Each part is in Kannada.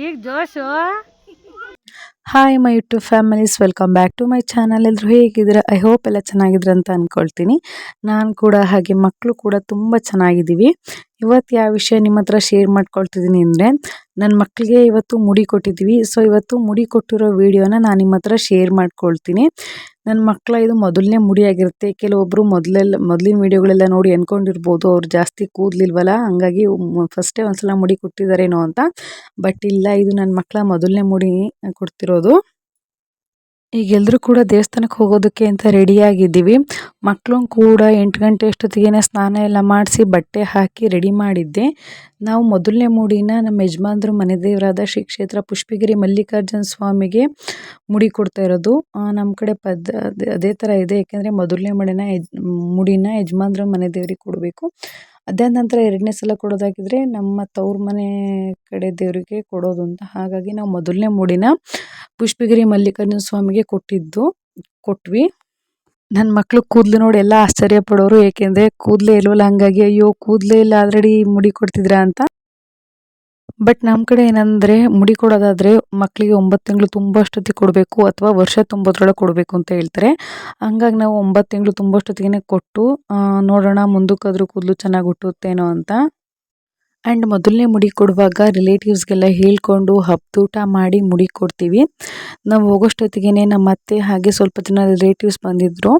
ಈಗ Joshu hi my YouTube families welcome back to my channel ಎಲ್ಲರೂ ಹೇಗಿದ್ದೀರಾ? ಐ ಹೋಪ್ ಎಲ್ಲ ಚೆನ್ನಾಗಿದ್ರೆ ಅಂತ ಅಂದ್ಕೊಳ್ತೀನಿ ನಾನು ಕೂಡ ಹಾಗೆ ಮಕ್ಕಳು ಕೂಡ ತುಂಬ ಚೆನ್ನಾಗಿದ್ದೀವಿ. ಇವತ್ತು ಯಾವ ವಿಷಯ ನಿಮ್ಮ ಹತ್ರ ಶೇರ್ ಮಾಡ್ಕೊಳ್ತಿದ್ದೀನಿ ಅಂದರೆ ನನ್ನ ಮಕ್ಕಳಿಗೆ ಇವತ್ತು ಮುಡಿ ಕೊಟ್ಟಿದ್ದೀವಿ. ಸೊ ಇವತ್ತು ಮುಡಿ ಕೊಟ್ಟಿರೋ ವಿಡಿಯೋನ ನಾನು ನಿಮ್ಮ ಹತ್ರ ಶೇರ್ ಮಾಡ್ಕೊಳ್ತೀನಿ. ನನ್ನ ಮಕ್ಕಳ ಇದು ಮೊದಲನೇ ಮುಡಿ ಆಗಿರುತ್ತೆ. ಕೆಲವೊಬ್ಬರು ಮೊದಲೆಲ್ಲ ಮೊದಲಿನ ವೀಡಿಯೋಗಳೆಲ್ಲ ನೋಡಿ ಅಂದ್ಕೊಂಡಿರ್ಬೋದು ಅವ್ರು ಜಾಸ್ತಿ ಕೂದಲಿಲ್ವಲ್ಲ? ಹಂಗಾಗಿ ಫಸ್ಟೇ ಒಂದ್ಸಲ ಮುಡಿ ಕೊಟ್ಟಿದ್ದಾರೇನೋ ಅಂತ. ಬಟ್ ಇಲ್ಲ, ಇದು ನನ್ನ ಮಕ್ಕಳ ಮೊದಲನೇ ಮುಡಿ ಕೊಡ್ತಿರೋದು. ಈಗ ಎಲ್ಲರೂ ಕೂಡ ದೇವಸ್ಥಾನಕ್ಕೆ ಹೋಗೋದಕ್ಕೆ ಅಂತ ರೆಡಿಯಾಗಿದ್ದೀವಿ ಮಕ್ಕಳು ಕೂಡ ಎಂಟು ಗಂಟೆ ಅಷ್ಟೊತ್ತಿಗೆ ಸ್ನಾನ ಎಲ್ಲ ಮಾಡಿಸಿ ಬಟ್ಟೆ ಹಾಕಿ ರೆಡಿ ಮಾಡಿದ್ದೆ. ನಾವು ಮೊದಲನೇ ಮೂಡಿನ ನಮ್ಮ ಯಜಮಾನ್ರು ಮನೆ ದೇವರಾದ ಶ್ರೀ ಕ್ಷೇತ್ರ ಪುಷ್ಪಗಿರಿ ಮಲ್ಲಿಕಾರ್ಜುನ ಸ್ವಾಮಿಗೆ ಮುಡಿ ಕೊಡ್ತಾ ಇರೋದು. ನಮ್ಮ ಕಡೆ ಪದ್ಧ ಅದೇ- ಥರ ಇದೆ. ಯಾಕೆಂದರೆ ಮೊದಲನೇ ಮುಡಿನ ಯಜ್, ಮುಡಿನ ಯಜಮಾನ್ರ ಮನೆ ದೇವರಿಗೆ ಕೊಡಬೇಕು. ಅದಾದ ನಂತರ ಎರಡನೇ ಸಲ ಕೊಡೋದಾಗಿದ್ರೆ ನಮ್ಮ ತವ್ರ ಮನೆ ಕಡೆ ದೇವರಿಗೆ ಕೊಡೋದು ಅಂತ. ಹಾಗಾಗಿ ನಾವು ಮೊದಲನೇ ಮೂಡಿನ ಪುಷ್ಪಗಿರಿ ಮಲ್ಲಿಕಾರ್ಜುನ ಸ್ವಾಮಿಗೆ ಕೊಟ್ಟಿದ್ದು, ಕೊಟ್ವಿ. ನನ್ನ ಮಕ್ಕಳು ಕೂದಲು ನೋಡಿ ಎಲ್ಲ ಆಶ್ಚರ್ಯ ಪಡೋರು, ಏಕೆಂದರೆ ಕೂದಲೇ ಇಲ್ವಲ್ಲ? ಹಂಗಾಗಿ ಅಯ್ಯೋ, ಕೂದಲೇ ಇಲ್ಲ ಆಲ್ರೆಡಿ ಮುಡಿ ಕೊಡ್ತಿದ್ರಾ ಅಂತ. ಬಟ್ ನಮ್ಮ ಕಡೆ ಏನಂದರೆ ಮುಡಿ ಕೊಡೋದಾದರೆ ಮಕ್ಕಳಿಗೆ ಒಂಬತ್ತು ತಿಂಗಳು ತುಂಬಷ್ಟೊತ್ತಿಗೆ ಕೊಡಬೇಕು ಅಥವಾ ವರ್ಷ ತುಂಬೋದ್ರೊಳಗೆ ಕೊಡಬೇಕು ಅಂತ ಹೇಳ್ತಾರೆ. ಹಂಗಾಗಿ ನಾವು ಒಂಬತ್ತು ತಿಂಗಳು ತುಂಬಷ್ಟೊತ್ತಿಗೆ ಕೊಟ್ಟು ನೋಡೋಣ ಮುಂದಕ್ಕಾದ್ರೂ ಕೂದಲು ಚೆನ್ನಾಗಿ ಹುಟ್ಟುತ್ತೇನೋ ಅಂತ. ಆ್ಯಂಡ್ ಮೊದಲನೇ ಮುಡಿ ಕೊಡುವಾಗ ರಿಲೇಟಿವ್ಸ್ಗೆಲ್ಲ ಹೇಳ್ಕೊಂಡು ಹಬ್ಬದೂಟ ಮಾಡಿ ಮುಡಿ ಕೊಡ್ತೀವಿ. ನಾವು ಹೋಗೋಷ್ಟೊತ್ತಿಗೆ ನಮ್ಮ ಅತ್ತೆ ಹಾಗೆ ಸ್ವಲ್ಪ ಜನ ರಿಲೇಟಿವ್ಸ್ ಬಂದಿದ್ದರು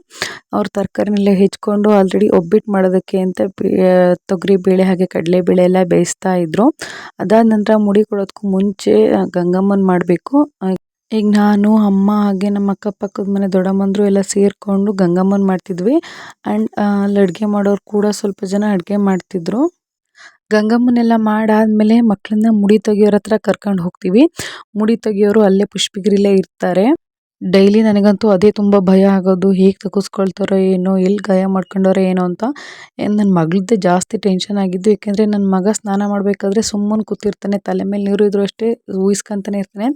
ಅವ್ರು ತರಕಾರಿನೆಲ್ಲ ಹೆಚ್ಕೊಂಡು ಆಲ್ರೆಡಿ ಒಬ್ಬಿಟ್ಟು ಮಾಡೋದಕ್ಕೆ ಅಂತ ತೊಗರಿ ಬೇಳೆ ಹಾಗೆ ಕಡಲೆಬೇಳೆ ಎಲ್ಲ ಬೇಯಿಸ್ತಾ ಇದ್ದರು ಅದಾದ ನಂತರ ಮುಡಿ ಕೊಡೋದಕ್ಕೂ ಮುಂಚೆ ಗಂಗಮ್ಮನ ಮಾಡಬೇಕು. ಈಗ ನಾನು, ಅಮ್ಮ ಹಾಗೆ ನಮ್ಮ ಅಕ್ಕಪಕ್ಕದ ಮನೆ ದೊಡ್ಡಮ್ಮಂದರು ಎಲ್ಲ ಸೇರಿಕೊಂಡು ಗಂಗಮ್ಮನ ಮಾಡ್ತಿದ್ವಿ. ಆ್ಯಂಡ್ ಅಲ್ಲಿ ಅಡುಗೆ ಮಾಡೋರು ಕೂಡ ಸ್ವಲ್ಪ ಜನ ಅಡುಗೆ ಮಾಡ್ತಿದ್ರು. ಗಂಗಮ್ಮನೆಲ್ಲ ಮಾಡಾದ್ಮೇಲೆ ಮಕ್ಕಳನ್ನ ಮುಡಿ ತೆಗಿಯೋರ ಹತ್ರ ಕರ್ಕೊಂಡು ಹೋಗ್ತೀವಿ. ಮುಡಿ ತೆಗಿಯೋರು ಅಲ್ಲೇ ಪುಷ್ಪಗಿರಿಲೇ ಇರ್ತಾರೆ. ಡೈಲಿ ನನಗಂತೂ ಅದೇ ತುಂಬ ಭಯ ಆಗೋದು, ಹೇಗೆ ತಗುಸ್ಕೊಳ್ತಾರೋ ಏನೋ, ಎಲ್ಲಿ ಗಾಯ ಮಾಡ್ಕೊಂಡಾರೋ ಏನೋ ಅಂತ. ನನ್ನ ಮಗಳದ್ದೇ ಜಾಸ್ತಿ ಟೆನ್ಷನ್ ಆಗಿದ್ದು, ಏಕೆಂದರೆ ನನ್ನ ಮಗ ಸ್ನಾನ ಮಾಡಬೇಕಾದ್ರೆ ಸುಮ್ಮನೆ ಕೂತಿರ್ತಾನೆ, ತಲೆ ಮೇಲೆ ನೀರು ಇದ್ರೂ ಅಷ್ಟೇ ಊಹಿಸ್ಕೊಂತಾನೆ ಇರ್ತಾನೆ.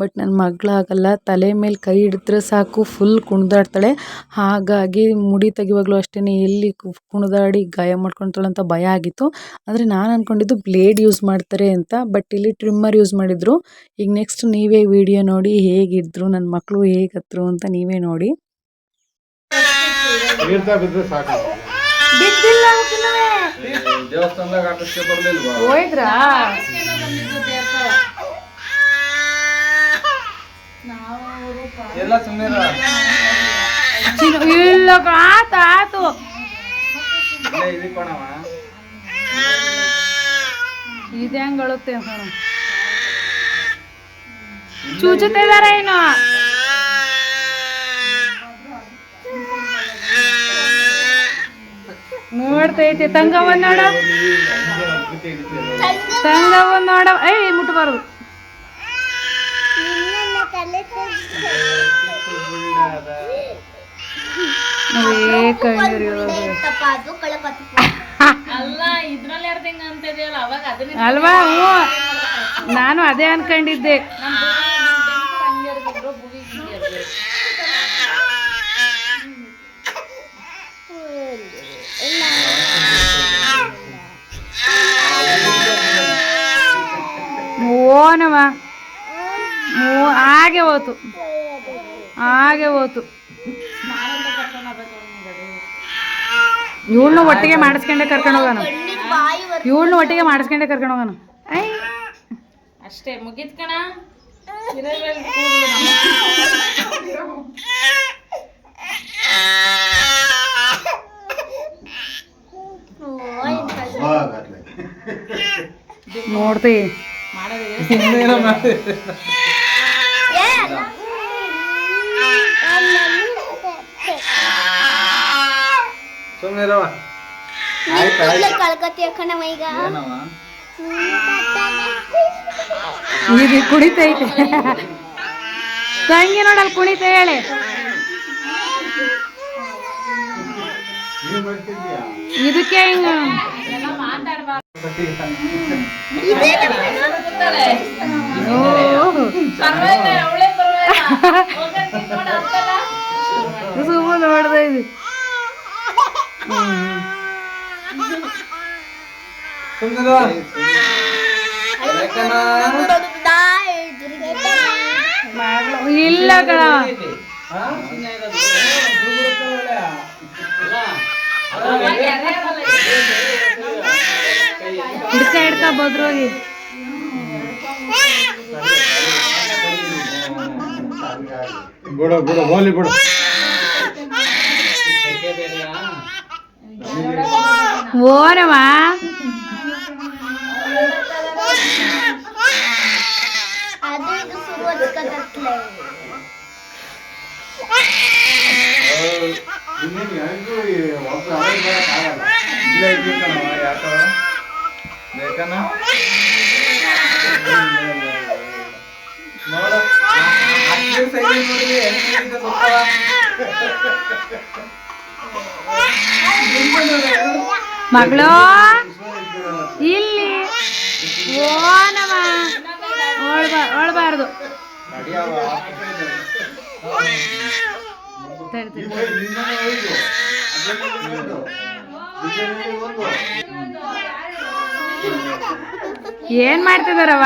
ಬಟ್ ನನ್ನ ಮಗಳಾಗಲ್ಲ ತಲೆ ಮೇಲೆ ಕೈ ಹಿಡಿದ್ರೆ ಸಾಕು ಫುಲ್ ಕುಣಿದಾಡ್ತಾಳೆ. ಹಾಗಾಗಿ ಮುಡಿ ತೆಗಿವಾಗಲೂ ಅಷ್ಟೇ ಎಲ್ಲಿ ಕುಣಿದಾಡಿ ಗಾಯ ಮಾಡ್ಕೊಳ್ತಾಳೆ ಅಂತ ಭಯ ಆಗಿತ್ತು. ಆದರೆ ನಾನು ಅಂದ್ಕೊಂಡಿದ್ದು ಬ್ಲೇಡ್ ಯೂಸ್ ಮಾಡ್ತಾರೆ ಅಂತ, ಬಟ್ ಇಲ್ಲಿ ಟ್ರಿಮ್ಮರ್ ಯೂಸ್ ಮಾಡಿದರು. ಈಗ ನೆಕ್ಸ್ಟ್ ನೀವೇ ವಿಡಿಯೋ ನೋಡಿ ಹೇಗಿದ್ರು ನನ್ನ ಮಕ್ಕಳು ಹೇಗತ್ರು ಅಂತ ನೀವೇ ನೋಡಿ. ಇಲ್ಲ ಆತು ಆತು. ಇದು ಹೆಂಗ್ ಅಳುತ್ತೆ. ಚೂಚುತ್ತಿದಾರ ಏನು ನೋಡ್ತೈತಿ ತಂಗವನ್ ನೋಡ. ತಂಗವನ್ ನೋಡ. ಏಯ್ ಮುಟ್ಬಾರ್ದು. ಅಲ್ವಾ? ಹ್ಞೂ. ನಾನು ಅದೇ ಅನ್ಕೊಂಡಿದ್ದೆ. ಓನವ ಮೂ- ಹಾಗೆ ಹೋತು ಹಾಗೆ ಹೋತು ಇವಳನ್ನ ಒಟ್ಟಿಗೆ ಮಾಡಿಸ್ಕೊಂಡೆ ಕರ್ಕೊಂಡು ಹೋಗೋಣ ಇವಳನ್ನ ಒಟ್ಟಿಗೆ ಮಾಡಿಸ್ಕೊಂಡೆ ಕರ್ಕೊಂಡು ಹೋಗೋಣ ಐ ಅಷ್ಟೇ ಮುಗಿತ್ ಕಣ ನೋಡ್ತಿ ಸುಮ್ಮನೆ ಇರವ ಈಗ. ಕುಣಿತೈತೆ ತಂಗಿ ನೋಡಲ್ಲಿ ಕುಣಿತ ಹೇಳಿ. ಇದಕ್ಕೆ ಹಿಂಗ? ഇല്ല കടാ എടുക്കാ ബദ്രോഗി ಬಿಡು ಬಿಡು ಹೋಲಿ ಬಿಡು ಓನಮ್ಮ ಅದು ಇದು ಶುರು ಹಚ್ಕತ್ತಲೆ ಇನ್ನೇನು ಯಾರಿಗೂ ಈ ಒಬ್ಬ ಅವರಿಗೆ ಬರೋಕ್ಕಾಗಲ್ಲ. ಇಲ್ಲೇ ಇದ್ದಿರ್ತಾನವ, ಯಾಕವ? ಲೇಖನ ನೋಡು ಹತ್ತು ದಿವ್ಸ ಐದು ನೋಡಿದ್ರೆ ಹೆಂಗ್ ನಡೀತದೆ ಗೊತ್ತವ? ಮಗಳು ಇಲ್ಲಿ ಓನಮ್ಮ ಓಳ್ಬಾ ಓಳ್ಬಾರ್ದು ಏನ್ ಮಾಡ್ತಿದಾರವ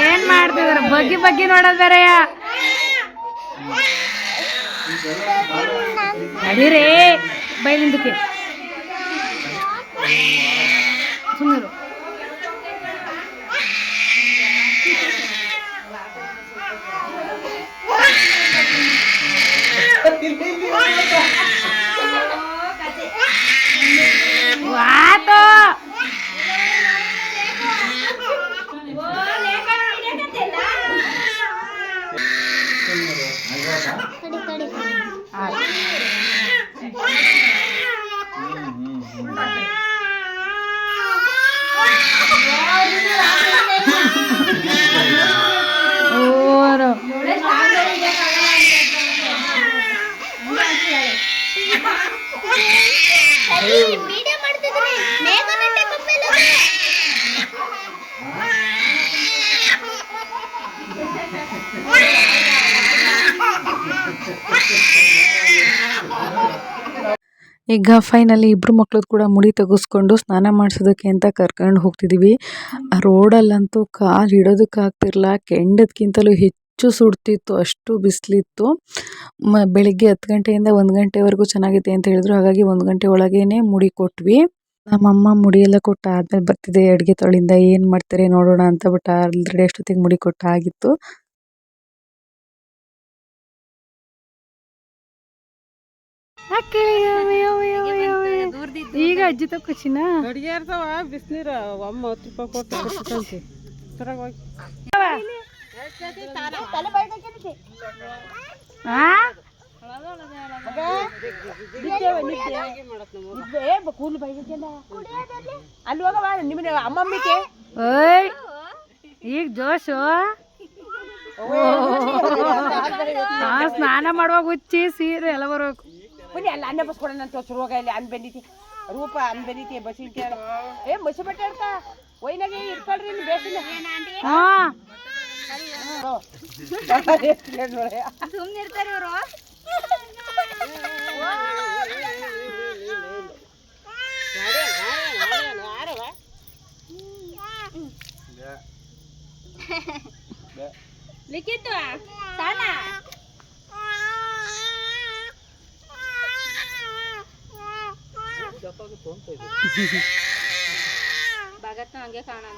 ಏನ್ ಮಾಡ್ತಿದಾರ? ಬಗ್ಗಿ ಬಗ್ಗಿ ನೋಡೋದ್ ಬೇರೆಯ? ಬೈಲಿಂದಕ್ಕೆ ಸುಮ್ಮರು ಈಗ ಫೈನಲಿ ಇಬ್ಬರು ಮಕ್ಳದ್ದು ಕೂಡ ಮುಡಿ ತೆಗೆಸ್ಕೊಂಡು ಸ್ನಾನ ಮಾಡಿಸೋದಕ್ಕೆ ಅಂತ ಕರ್ಕೊಂಡು ಹೋಗ್ತಿದ್ದೀವಿ ಆ ರೋಡಲ್ಲಂತೂ ಕಾಲು ಇಡೋದಕ್ಕೆ ಆಗ್ತಿರಲ್ಲ ಕೆಂಡದಕ್ಕಿಂತಲೂ ಹೆಚ್ಚು ಸುಡ್ತಿತ್ತು ಅಷ್ಟು ಬಿಸಿಲಿತ್ತು. ಮ ಬೆಳಿಗ್ಗೆ ಹತ್ತು ಗಂಟೆಯಿಂದ ಒಂದು ಗಂಟೆವರೆಗೂ ಚೆನ್ನಾಗಿದೆ ಅಂತ ಹೇಳಿದ್ರು. ಹಾಗಾಗಿ ಒಂದು ಗಂಟೆ ಒಳಗೇನೆ ಮುಡಿ ಕೊಟ್ವಿ. ನಮ್ಮಮ್ಮ ಮುಡಿಯೆಲ್ಲ ಎಲ್ಲ ಕೊಟ್ಟು ಆದ್ಮೇಲೆ ಬರ್ತಿದೆ ಅಡುಗೆ ತೊಳಿಂದ ಏನು ಮಾಡ್ತಾರೆ ನೋಡೋಣ ಅಂತ ಬಟ್ ಆಲ್ರೆಡಿ ಅಷ್ಟೊತ್ತಿಗೆ ಮುಡಿ ಕೊಟ್ಟಾಗಿತ್ತು. ಈಗ ಅಜ್ಜಿ ತಕ್ಕ ಖುಷಿನ? ಅಡುಗೆ ಇರ್ತಾವ ಬಿಸಿನೀರ ಅಮ್ಮ ಹತ್ತು ರೂಪಾಯಿ ಕೊಟ್ಟು ಅಲ್ಲಿ ಹೋಗವ ನಿಮ್ಮನೆ ಅಮ್ಮಮ್ಮಿಗೆ ಈಗ ಜೋಶು? ಸ್ನಾನ ಮಾಡುವಾಗ ಉಚ್ಚಿ ಸೀರೆ ಎಲ್ಲ ಬರ್ಬೇಕು. ಬನ್ನಿ ಅಲ್ಲಿ ಅನ್ನ ಬಸ್ ಕೊಡೋಣ ಅಂತ ಶುರು ಹೋಗ ಇಲ್ಲಿ ಅನ್ ಬಂದಿತಿ ರೂಪ ಅನ್ ಬಂದಿತಿ ಬಸಿ ಏ ಮಸಿ ಬಟ್ಟೆ ಹಿಡ್ಕ ಒಯ್ನಾಗೆ ಇಟ್ಕೊಳ್ರಿ ಇಲ್ಲಿ ಬೇಸಿನ ಹಾ. ಸುಮ್ಮನಿರ್ತಾರೆ ಇವರು ಲಿಖಿತ ತಾನ ಭಗತ್ ಹಂಗೆ ಕಾಣೋಣ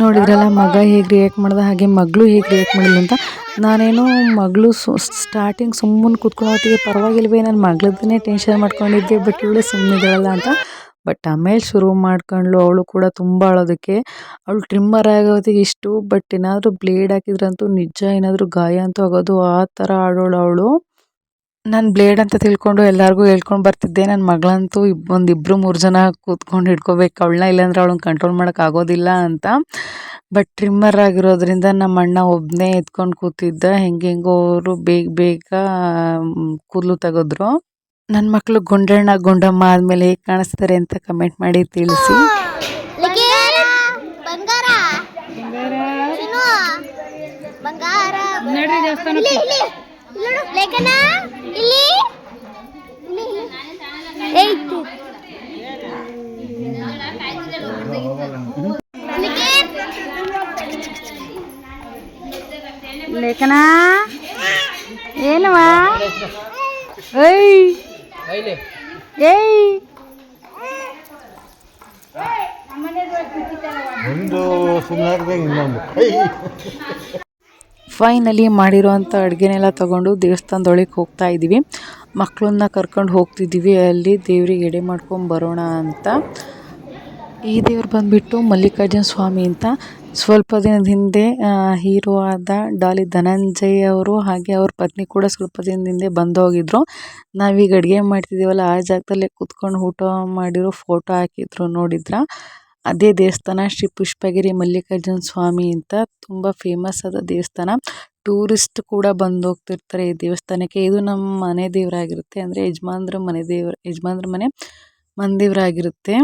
ನೋಡಿದ್ರಲ್ಲ, ಮಗ ಹೇಗೆ ರಿಯಾಕ್ಟ್ ಮಾಡ್ದ, ಹಾಗೆ ಮಗಳು ಹೇಗೆ ರಿಯಾಕ್ಟ್ ಮಾಡಿಲ್ಲ ಅಂತ. ನಾನೇನೋ ಮಗಳು ಸು ಸ್ಟಾರ್ಟಿಂಗ್ ಸುಮ್ಮನೆ ಕೂತ್ಕೊಳ್ಳೋ ಹೊತ್ತಿಗೆ ಪರವಾಗಿಲ್ವೇ ನನ್ನ ಮಗಳದ್ದನ್ನೇ ಟೆನ್ಷನ್ ಮಾಡ್ಕೊಂಡಿದ್ದೆ, ಬಟ್ ಇವಳೇ ಸುಮ್ಮನಿದ್ದಾಳಲ್ಲ ಅಂತ. ಬಟ್ ಆಮೇಲೆ ಶುರು ಮಾಡ್ಕೊಂಡ್ಳು ಅವಳು ಕೂಡ ತುಂಬ ಅಳೋದಕ್ಕೆ. ಅವಳು ಟ್ರಿಮ್ಮರ್ ಆಗೋದಕ್ಕೆ ಇಷ್ಟು ಬಟ್ ಏನಾದರೂ ಬ್ಲೇಡ್ ಹಾಕಿದ್ರಂತೂ ನಿಜ ಏನಾದರೂ ಗಾಯ ಅಂತೂ ಆಗೋದು ಆ ಥರ ಆಡೋಳು ಅವಳು. ನಾನು ಬ್ಲೇಡ್ ಅಂತ ತಿಳ್ಕೊಂಡು ಎಲ್ಲರಿಗೂ ಹೇಳ್ಕೊಂಡು ಬರ್ತಿದ್ದೆ. ನನ್ನ ಮಗಳಂತೂ ಇಬ್, ಒಂದು ಇಬ್ಬರು ಮೂರು ಜನ ಕೂತ್ಕೊಂಡು ಹಿಡ್ಕೋಬೇಕು. ಅವಳನ್ನ ಇಲ್ಲಾಂದ್ರೆ ಅವಳನ್ನ ಕಂಟ್ರೋಲ್ ಮಾಡೋಕೆ ಆಗೋದಿಲ್ಲ ಅಂತ. ಬಟ್ ಟ್ರಿಮ್ಮರ್ ಆಗಿರೋದ್ರಿಂದ ನಮ್ಮ ಅಣ್ಣ ಒಬ್ಬನೇ ಎತ್ಕೊಂಡು ಕೂತಿದ್ದ. ಹೆಂಗೆಂಗೋ ಅವರು ಬೇಗ ಬೇಗ ಕೂದಲು ತೆಗೆದ್ರು. ನನ್ನ ಮಕ್ಕಳು ಗುಂಡಣ್ಣ ಗುಂಡಮ್ಮ ಆದಮೇಲೆ ಹೇಗೆ ಕಾಣಿಸ್ತಾರೆ ಅಂತ ಕಮೆಂಟ್ ಮಾಡಿ ತಿಳಿಸಿ. ಬಂಗಾರ ಚಿನ್ನು, ಬಂಗಾರ ನಡ್ರಿ ದೇವಸ್ಥಾನಕ್ಕೆ. ಇಲ್ಲಿ ನೋಡು, ಲೇಖನ ಏನವಾ ಏಯ್. ಒಂದು ಸುಮ್ಮನೆ ಇನ್ನೊಂದು. ಫೈನಲಿ ಮಾಡಿರೋವಂಥ ಅಡುಗೆನೆಲ್ಲ ತಗೊಂಡು ದೇವಸ್ಥಾನದೊಳಗೆ ಹೋಗ್ತಾ ಇದ್ದೀವಿ ಮಕ್ಕಳನ್ನ ಕರ್ಕೊಂಡು ಹೋಗ್ತಿದ್ದೀವಿ ಅಲ್ಲಿ ದೇವ್ರಿಗೆ ಎಡೆ ಮಾಡ್ಕೊಂಡು ಬರೋಣ ಅಂತ. ಈ ದೇವ್ರು ಬಂದುಬಿಟ್ಟು ಮಲ್ಲಿಕಾರ್ಜುನ ಸ್ವಾಮಿ ಅಂತ ಸ್ವಲ್ಪ ದಿನದ ಹಿಂದೆ ಹೀರೋ ಆದ ಡಾಲಿ ಧನಂಜಯ್ ಅವರು ಹಾಗೆ ಅವ್ರ ಪತ್ನಿ ಕೂಡ ಸ್ವಲ್ಪ ದಿನದ ಹಿಂದೆ ಬಂದು ಹೋಗಿದ್ರು ನಾವೀಗ ಅಡುಗೆ ಮಾಡ್ತಿದ್ದೀವಲ್ಲ ಆ ಜಾಗದಲ್ಲೇ ಕುತ್ಕೊಂಡು ಊಟ ಮಾಡಿರೋ ಫೋಟೋ ಹಾಕಿದ್ರು, ನೋಡಿದ್ರ? ಅದೇ ದೇವಸ್ಥಾನ ಶ್ರೀ ಪುಷ್ಪಗಿರಿ ಮಲ್ಲಿಕಾರ್ಜುನ ಸ್ವಾಮಿ ಅಂತ ತುಂಬ ಫೇಮಸ್ ಆದ ದೇವಸ್ಥಾನ. ಟೂರಿಸ್ಟ್ ಕೂಡ ಬಂದು ಹೋಗ್ತಿರ್ತಾರೆ ಈ ದೇವಸ್ಥಾನಕ್ಕೆ. ಇದು ನಮ್ಮ ಮನೆ ದೇವರಾಗಿರುತ್ತೆ, ಅಂದರೆ ಯಜಮಾನ್ರ ಮನೆ ದೇವ್ರ, ಯಜಮಾನ್ರ ಮನೆ ಮನೆ ದೇವರಾಗಿರುತ್ತೆ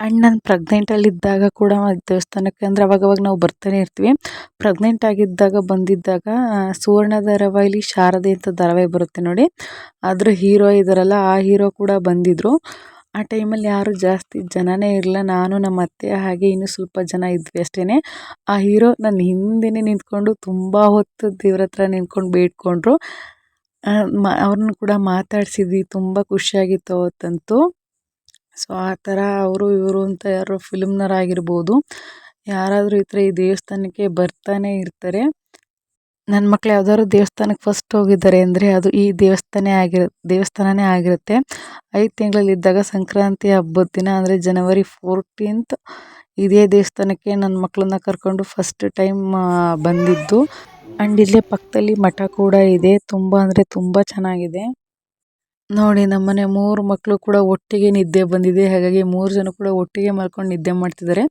ಆ್ಯಂಡ್ ನಾನು ಪ್ರೆಗ್ನೆಂಟಲ್ಲಿದ್ದಾಗ ಕೂಡ ದೇವಸ್ಥಾನಕ್ಕೆ ಅಂದರೆ ಅವಾಗವಾಗ ನಾವು ಬರ್ತಾನೆ ಇರ್ತೀವಿ. ಪ್ರೆಗ್ನೆಂಟ್ ಆಗಿದ್ದಾಗ ಬಂದಿದ್ದಾಗ ಸುವರ್ಣ ಧಾರಾವಾಹಿಲಿ ಶಾರದೆ ಅಂತ ಧಾರಾವಾಹಿ ಬರುತ್ತೆ ನೋಡಿ. ಅದ್ರ ಹೀರೋ ಇದ್ದಾರಲ್ಲ ಆ ಹೀರೋ ಕೂಡ ಬಂದಿದ್ದರು ಆ ಟೈಮಲ್ಲಿ ಯಾರು ಜಾಸ್ತಿ ಜನನೇ ಇರಲಿಲ್ಲ. ನಾನು, ನಮ್ಮ ಅತ್ತೆ, ಹಾಗೆ ಇನ್ನೂ ಸ್ವಲ್ಪ ಜನ ಇದ್ವಿ ಅಷ್ಟೇ ಆ ಹೀರೋ ನನ್ನ ಹಿಂದೆನೇ ನಿಂತ್ಕೊಂಡು ತುಂಬ ಹೊತ್ತು ದೇವ್ರ ಹತ್ರ ನಿಂತ್ಕೊಂಡು ಬೇಡ್ಕೊಂಡ್ರು. ಅವ್ರನ್ನ ಕೂಡ ಮಾತಾಡ್ಸಿದ್ವಿ. ತುಂಬ ಖುಷಿಯಾಗಿತ್ತು ಅವತ್ತಂತೂ. ಸೊ, ಆ ಥರ ಅವರು ಇವರು ಅಂತ ಯಾರೋ ಫಿಲ್ಮ್ನವರಾಗಿರ್ಬೋದು. ಯಾರಾದರೂ ಈ ಥರ ಈ ದೇವಸ್ಥಾನಕ್ಕೆ ಬರ್ತಾನೆ ಇರ್ತಾರೆ. ನನ್ನ ಮಕ್ಳು ಯಾವ್ದಾದ್ರು ದೇವಸ್ಥಾನಕ್ಕೆ ಫಸ್ಟ್ ಹೋಗಿದ್ದಾರೆ ಅಂದರೆ ಅದು ಈ ದೇವಸ್ಥಾನ ಆಗಿರ, ದೇವಸ್ಥಾನನೇ ಆಗಿರುತ್ತೆ. ಐದು ತಿಂಗಳಲ್ಲಿದ್ದಾಗ ಸಂಕ್ರಾಂತಿ ಹಬ್ಬದ ದಿನ ಅಂದರೆ ಜನವರಿ ಫೋರ್ಟೀನ್ತ್ ಇದೇ ದೇವಸ್ಥಾನಕ್ಕೆ ನನ್ನ ಮಕ್ಕಳನ್ನ ಕರ್ಕೊಂಡು ಫಸ್ಟ್ ಟೈಮ್ ಬಂದಿದ್ದು. ಆ್ಯಂಡ್ ಇಲ್ಲೇ ಪಕ್ಕದಲ್ಲಿ ಮಠ ಕೂಡ ಇದೆ. ತುಂಬ ಅಂದರೆ ತುಂಬ ಚೆನ್ನಾಗಿದೆ. ನೋಡಿ ನಮ್ಮನೆ ಮೂರು ಮಕ್ಕಳು ಕೂಡ ಒಟ್ಟಿಗೆ ನಿದ್ದೆ ಬಂದಿದೆ. ಹಾಗಾಗಿ ಮೂರು ಜನ ಕೂಡ ಒಟ್ಟಿಗೆ ಮಲ್ಕೊಂಡು ನಿದ್ದೆ ಮಾಡ್ತಿದ್ದಾರೆ.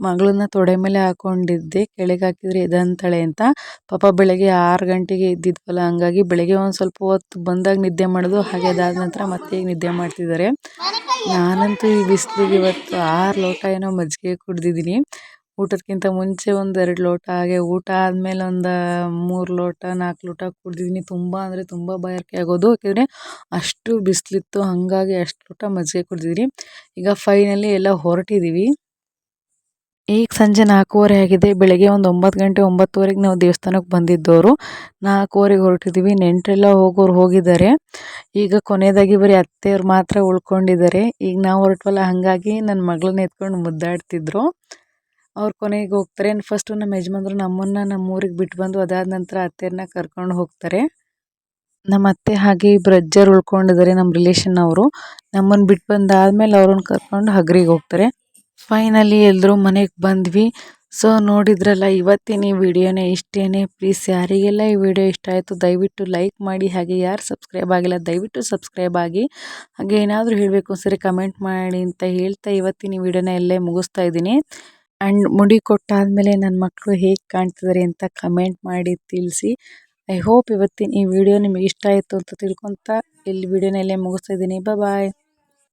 ಮಗಳನ್ನ ತೊಡೆ ಮೇಲೆ ಹಾಕೊಂಡಿದ್ದೆ. ಕೆಳಗೆ ಹಾಕಿದ್ರೆ ಎದಂತಾಳೆ ಅಂತ. ಪಾಪ ಬೆಳಗ್ಗೆ ಆರು ಗಂಟೆಗೆ ಇದ್ದಿದ್ವಲ್ಲ ಹಂಗಾಗಿ ಬೆಳಗ್ಗೆ ಒಂದು ಸ್ವಲ್ಪ ಹೊತ್ತು ಬಂದಾಗ ನಿದ್ದೆ ಮಾಡೋದು. ಹಾಗೆ ಅದಾದ ನಂತರ ಮತ್ತೆ ನಿದ್ದೆ ಮಾಡ್ತಿದ್ದಾರೆ. ನಾನಂತೂ ಈ ಬಿಸಿಲಿಗೆ ಇವತ್ತು ಆರು ಲೋಟ ಏನೋ ಮಜ್ಜಿಗೆ ಕುಡ್ದಿದ್ದೀನಿ. ಊಟಕ್ಕಿಂತ ಮುಂಚೆ ಒಂದು ಎರಡು ಲೋಟ, ಹಾಗೆ ಊಟ ಆದಮೇಲೆ ಒಂದು ಮೂರು ಲೋಟ, ನಾಲ್ಕು ಲೋಟ ಕುಡಿದಿದ್ದೀನಿ. ತುಂಬ ಅಂದರೆ ತುಂಬ ಬಾಯಾರಿಕೆ ಆಗೋದು. ಯಾಕೆಂದರೆ ಅಷ್ಟು ಬಿಸಿಲಿತ್ತು, ಹಾಗಾಗಿ ಅಷ್ಟು ಲೋಟ ಮಜ್ಜಿಗೆ ಕುಡಿದಿದ್ದೀನಿ. ಈಗ ಫೈನಲಿ ಎಲ್ಲ ಹೊರಟಿದ್ದೀವಿ ಈಗ ಸಂಜೆ ನಾಲ್ಕೂವರೆ ಆಗಿದೆ. ಬೆಳಗ್ಗೆ ಒಂದು ಒಂಬತ್ತು ಗಂಟೆ, ಒಂಬತ್ತುವರೆಗೆ ನಾವು ದೇವಸ್ಥಾನಕ್ಕೆ ಬಂದಿದ್ದವರು ನಾಲ್ಕೂವರೆಗೆ ಹೊರಟಿದ್ದೀವಿ ನೆಂಟರೆಲ್ಲ ಹೋಗೋರು ಹೋಗಿದ್ದಾರೆ. ಈಗ ಕೊನೆಯದಾಗಿ ಬರೀ ಅತ್ತೆಯವ್ರು ಮಾತ್ರ ಉಳ್ಕೊಂಡಿದ್ದಾರೆ. ಈಗ ನಾವು ಹೊರಟವಲ್ಲ, ಹಾಗಾಗಿ ನನ್ನ ಮಗಳನ್ನ ಎತ್ಕೊಂಡು ಮುದ್ದಾಡ್ತಿದ್ರು. ಅವ್ರು ಕೊನೆಗೆ ಹೋಗ್ತಾರೆ. ಫಸ್ಟು ನಮ್ಮ ಯಜಮಾನ್ರು ನಮ್ಮನ್ನು ನಮ್ಮ ಊರಿಗೆ ಬಿಟ್ಟು ಬಂದು ಅದಾದ ನಂತರ ಅತ್ತೆಯರನ್ನ ಕರ್ಕೊಂಡು ಹೋಗ್ತಾರೆ. ನಮ್ಮ ಅತ್ತೆ ಹಾಗೆ ಇಬ್ಬರು ಅಜ್ಜರು ಉಳ್ಕೊಂಡಿದ್ದಾರೆ ನಮ್ಮ ರಿಲೇಷನ್ ಅವರು ನಮ್ಮನ್ನು ಬಿಟ್ಟು ಬಂದಾದಮೇಲೆ ಅವ್ರನ್ನ ಕರ್ಕೊಂಡು ಹಗ್ರಿಗೆ ಹೋಗ್ತಾರೆ. ಫೈನಲಿ ಎಲ್ಲರೂ ಮನೆಗೆ ಬಂದ್ವಿ. ಸೊ ನೋಡಿದ್ರಲ್ಲ, ಇವತ್ತಿನ ಈ ವಿಡಿಯೋನೇ ಇಷ್ಟೇನೆ. ಪ್ಲೀಸ್ ಯಾರಿಗೆಲ್ಲ ಈ ವಿಡಿಯೋ ಇಷ್ಟ ಆಯಿತು, ದಯವಿಟ್ಟು ಲೈಕ್ ಮಾಡಿ. ಹಾಗೆ ಯಾರು ಸಬ್ಸ್ಕ್ರೈಬ್ ಆಗಿಲ್ಲ, ದಯವಿಟ್ಟು ಸಬ್ಸ್ಕ್ರೈಬ್ ಆಗಿ. ಹಾಗೆ ಏನಾದರೂ ಹೇಳಬೇಕು ಸರಿ ಕಮೆಂಟ್ ಮಾಡಿ ಅಂತ ಹೇಳ್ತಾ ಇವತ್ತಿನ ಈ ವಿಡಿಯೋನ ಎಲ್ಲೇ ಮುಗಿಸ್ತಾ ಇದ್ದೀನಿ. ಆ್ಯಂಡ್ ಮುಡಿ ಕೊಟ್ಟಾದ್ಮೇಲೆ ನನ್ನ ಮಕ್ಕಳು ಹೇಗೆ ಕಾಣ್ತಿದ್ದಾರೆ ಅಂತ ಕಮೆಂಟ್ ಮಾಡಿ ತಿಳಿಸಿ. ಐ ಹೋಪ್ ಇವತ್ತಿನ ಈ ವಿಡಿಯೋ ನಿಮಗೆ ಇಷ್ಟ ಆಯಿತು ಅಂತ ತಿಳ್ಕೊತಾ ಇಲ್ಲಿ ವಿಡಿಯೋನ ಇಲ್ಲೇ ಮುಗಿಸ್ತಾ ಇದ್ದೀನಿ. ಬಾಯ್